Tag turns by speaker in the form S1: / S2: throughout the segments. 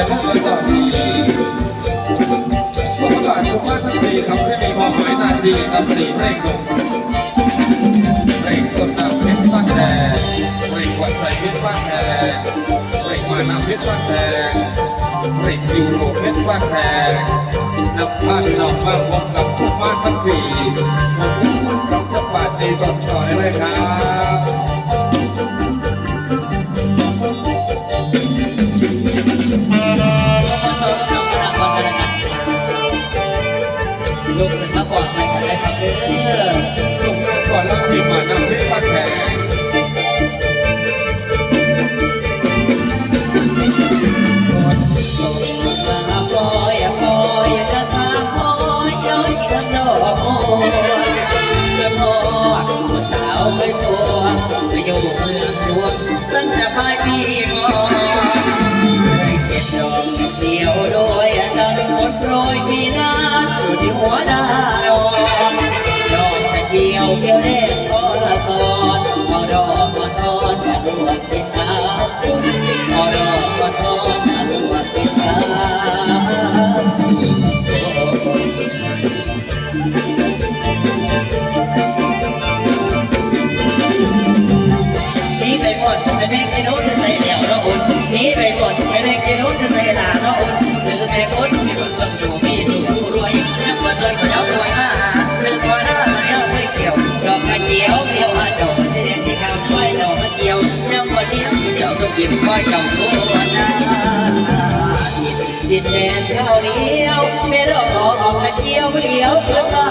S1: จะต้องตรวจสอบดีสมบัติของบ้านทั้งสี่ทำให้มีความหมายหน้าที่ทำสีให้คงเร่งต้นน้ำเพชรบ้าแดงเร่งวาดใส่เพชรบ้าแดงเร่งมาน้ำเพชรบ้านแดงเร่งยูโรเพชรบ้านแดงนับบ้านนอกบ้านรวกับทุกบ้านทั้งสี่ข
S2: อบคุณคุณกับจับป่าสี่ต้ต่อยเลยครับ เจ้าเดียวไม่หลอกอกกระเจี
S3: ยวเดียวเดียวตา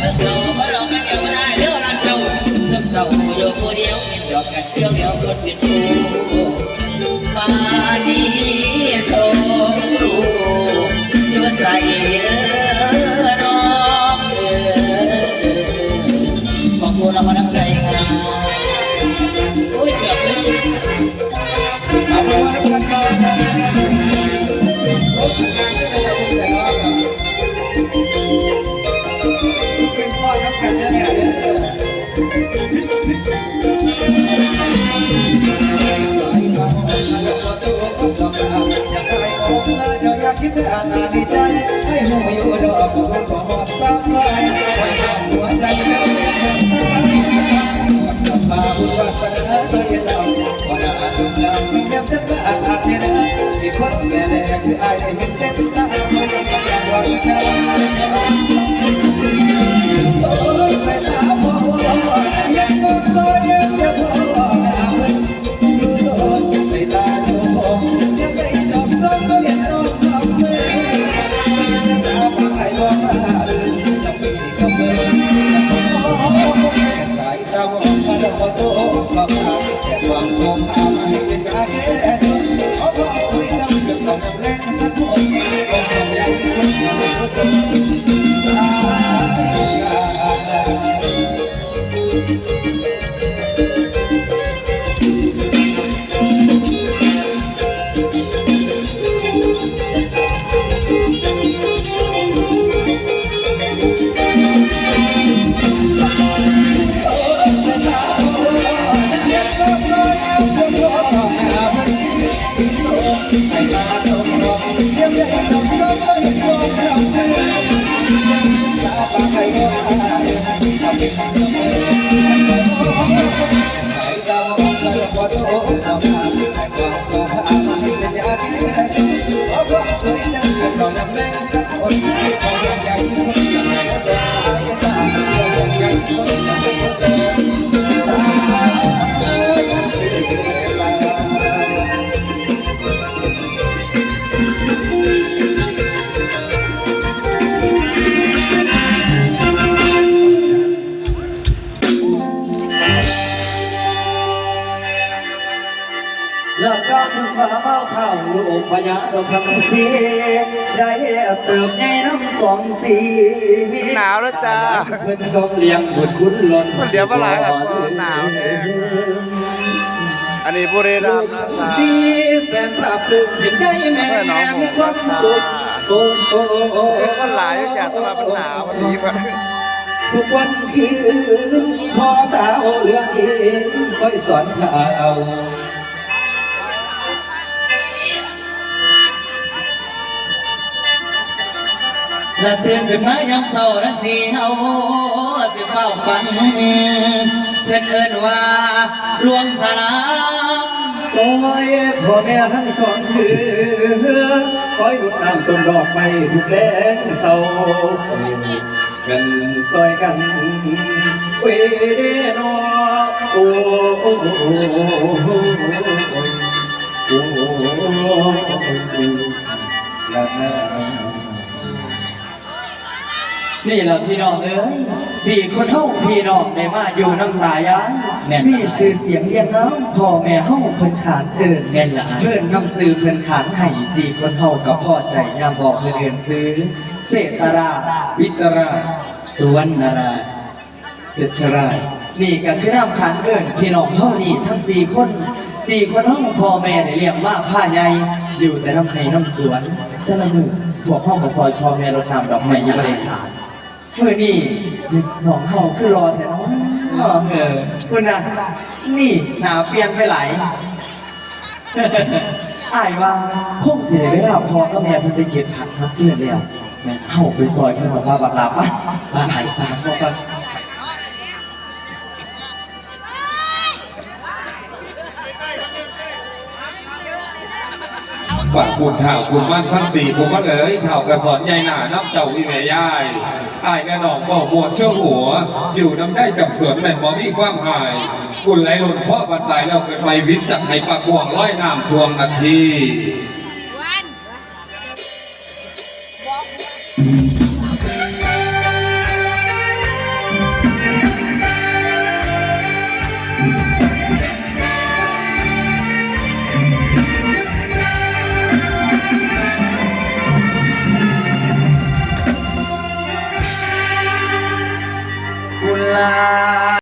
S3: the Thank you. ลูกพญาดอกคำสีได้เติบใหญ่น้ำสองสี
S4: หนาวแล้วจ้า
S3: เพิ่นก็เลี้ยงบุตรคุณหล่น
S4: มันเดี๋ยวมาหลายกับหนาวแน่อันนี้บุรีรัมย์นะค
S3: สีแสนปราบปลื้มเห็นใจแม่มีความสุขโอ้โอ้โอ้
S4: เห็นคนหลายอยู่จ้ะแตลาดมันหนาววันนี้มัน
S3: ทุกวันคืนอีพ่อตาโอเรื่องเองคอยสอนข่าว
S5: และตื่นขึ้นมายามเศร้าและสีเฮาสิเฝ้าฝันเพิ่นเอิ้นว่าหลวงพระราม
S3: ซอยพ่อแม่ทั้งสองคือคอยหลุดน้ำต้นดอกไม้ทุกแรงเศร้ากันซอยกันเวเดนอโอ้โอ้โอ้โอ้โอ้โอ้ละ นะ
S5: นี่แหละพี่น้องเอ้ยสี่คนเฮาพี่น้องได้มาอยู่น้ำตายาย
S3: มีสื่อเสียงเรียงน้ำพ่อแม่เฮาเพิ่นขานเอิ้น
S5: แม่นละ
S3: เพิ่นนำซื้อเพิ่นขานให้สี่คนเฮากับพ่อใจยามบอกเพิ่นเอิ้นซื้อ เศรษฐราชวิตราช
S5: สุวรรณราช
S3: เพชรราช
S5: นี่ก็คือน้ำขันเอิญพี่น้องเฮานี่ทั้งสี่คนสี่คนเฮาพ่อแม่ได้เลี้ยงมาผ้าใหญ่อยู่แต่น้ำไห้น้ำสวน แต่ละมือพวกเฮาก็ซอยพ่อแม่รดน้ำดอกไม้อยู่บ่ได้ขาด เมื่อนี่หนองเฮาคือรอแถวเนาะเออคุณน่ะนี่หนาเปลี่ยนไปหลายอายว่าคงสิได้เวลาพอก็แม่เพิ่นไปเก็บผักครับเพื่อนแล้วแม่นเฮาไปซอยเพิ่นว่าบักลาปะไปไป
S1: ว่าคุณเท่าคุณมั่นทั้งสี่ผมก็เอ๋ยเท่ากระสอนใหญ่หนาน้ำเจ้าวิเมย่ายอายและน้องบ่หมวดเชื่อหัว อยู่น้ำได้กับสวนแม่นบ่มีความหาย คุณไหลหล่นเพราะบันไดแล้วเกิดไม่วิจักไห้ปากห่วงร้อยน้ำทวงนาที